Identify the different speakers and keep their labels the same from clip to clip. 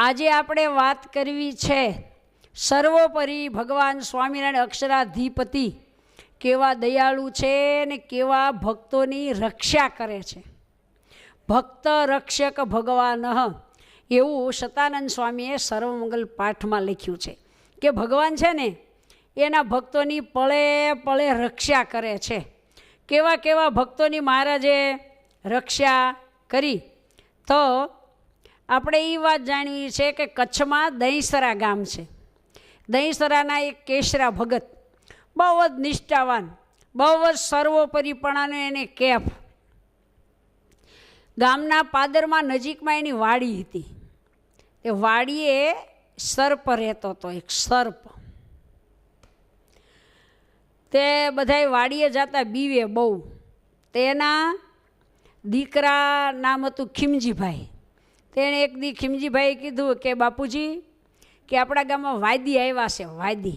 Speaker 1: આજે આપણે વાત કરવી છે સર્વોપરી ભગવાન સ્વામિનારાયણ અક્ષરાધિપતિ કેવા દયાળુ છે ને કેવા ભક્તોની રક્ષા કરે છે. ભક્ત રક્ષક ભગવાન એવું સતાનંદ સ્વામીએ સર્વમંગલ પાઠમાં લખ્યું છે કે ભગવાન છે ને એના ભક્તોની પળે પળે રક્ષા કરે છે. કેવા કેવા ભક્તોની મહારાજે રક્ષા કરી તો આપણે એ વાત જાણવી છે કે કચ્છમાં દહીંસરા ગામ છે. દહીંસરાના એક કેશરા ભગત, બહુ જ નિષ્ઠાવાન, બહુ જ સર્વોપરીપણાનો એને કેફ. ગામના પાદરમાં નજીકમાં એની વાડી હતી. એ વાડીએ સર્પ રહેતો હતો, એક સર્પ. તે બધાય વાડીએ જતા બીવે બહુ. તેના દીકરા નામ હતું ખીમજીભાઈ. તેણે એક દી ખીમજીભાઈએ કીધું કે, બાપુજી, કે આપણા ગામમાં વાયદી આવ્યા છે વાયદી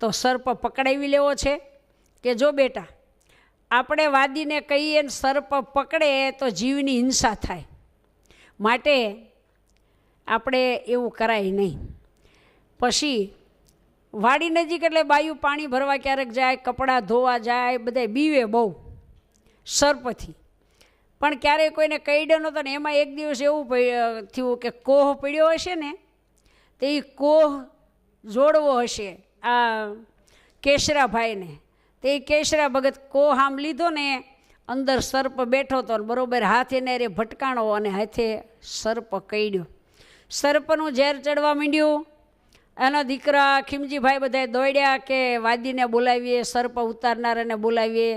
Speaker 1: તો સર્પ પકડાવી લેવો છે? કે જો બેટા, આપણે વાદીને કહીએ ને સર્પ પકડે તો જીવની હિંસા થાય. માટે આપણે એવું કરાય નહીં. પછી વાડી નજીક એટલે બાયું પાણી ભરવા ક્યારેક જાય, કપડાં ધોવા જાય બધા બીવે બહુ સર્પથી. પણ ક્યારેય કોઈને કઈડ્યો નહોતો ને, એમાં એક દિવસ એવું થયું કે કોહ પડ્યો હશે ને, તે એ કોહ જોડવો હશે, આ કેશરાભાઈને. તે કેશરા ભગત કોહ આમ લીધો ને, અંદર સર્પ બેઠો હતો બરોબર હાથે ને રે ભટકાણો અને હાથે સર્પ કઈડ્યો. સર્પનું ઝેર ચડવા માંડ્યું. એના દીકરા ખીમજીભાઈ બધાએ દોડ્યા કે વાદીને બોલાવીએ, સર્પ ઉતારનારાને બોલાવીએ.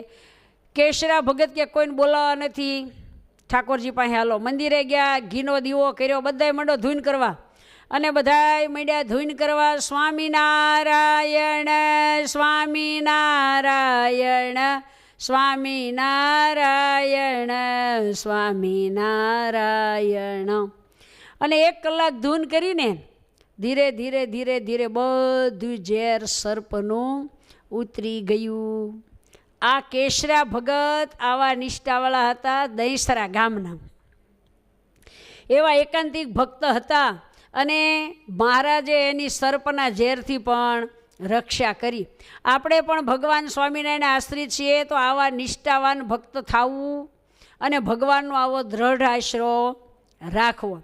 Speaker 1: કેશરા ભગત કે કોઈને બોલાવા નથી? ઠાકોરજી પાસે હાલો. મંદિરે ગયા, ઘીનો દીવો કર્યો, બધાય મંડો ધૂન કરવા. અને બધાય મંડ્યા ધૂન કરવા, સ્વામિનારાયણ સ્વામિનારાયણ સ્વામિનારાયણ સ્વામિનારાયણ. અને એક કલાક ધૂન કરીને ધીરે ધીરે ધીરે ધીરે બધું ઝેર સર્પનું ઉતરી ગયું. આ કેશરા ભગત આવા નિષ્ઠાવાળા હતા દહીસરા ગામના. એવા એકાંતિક ભક્ત હતા અને મહારાજે એની સર્પના ઝેરથી પણ રક્ષા કરી. આપણે પણ ભગવાન સ્વામિનારાયણ આશ્રિત છીએ તો આવા નિષ્ઠાવાન ભક્ત થવું અને ભગવાનનો આવો દ્રઢ આશરો રાખવો.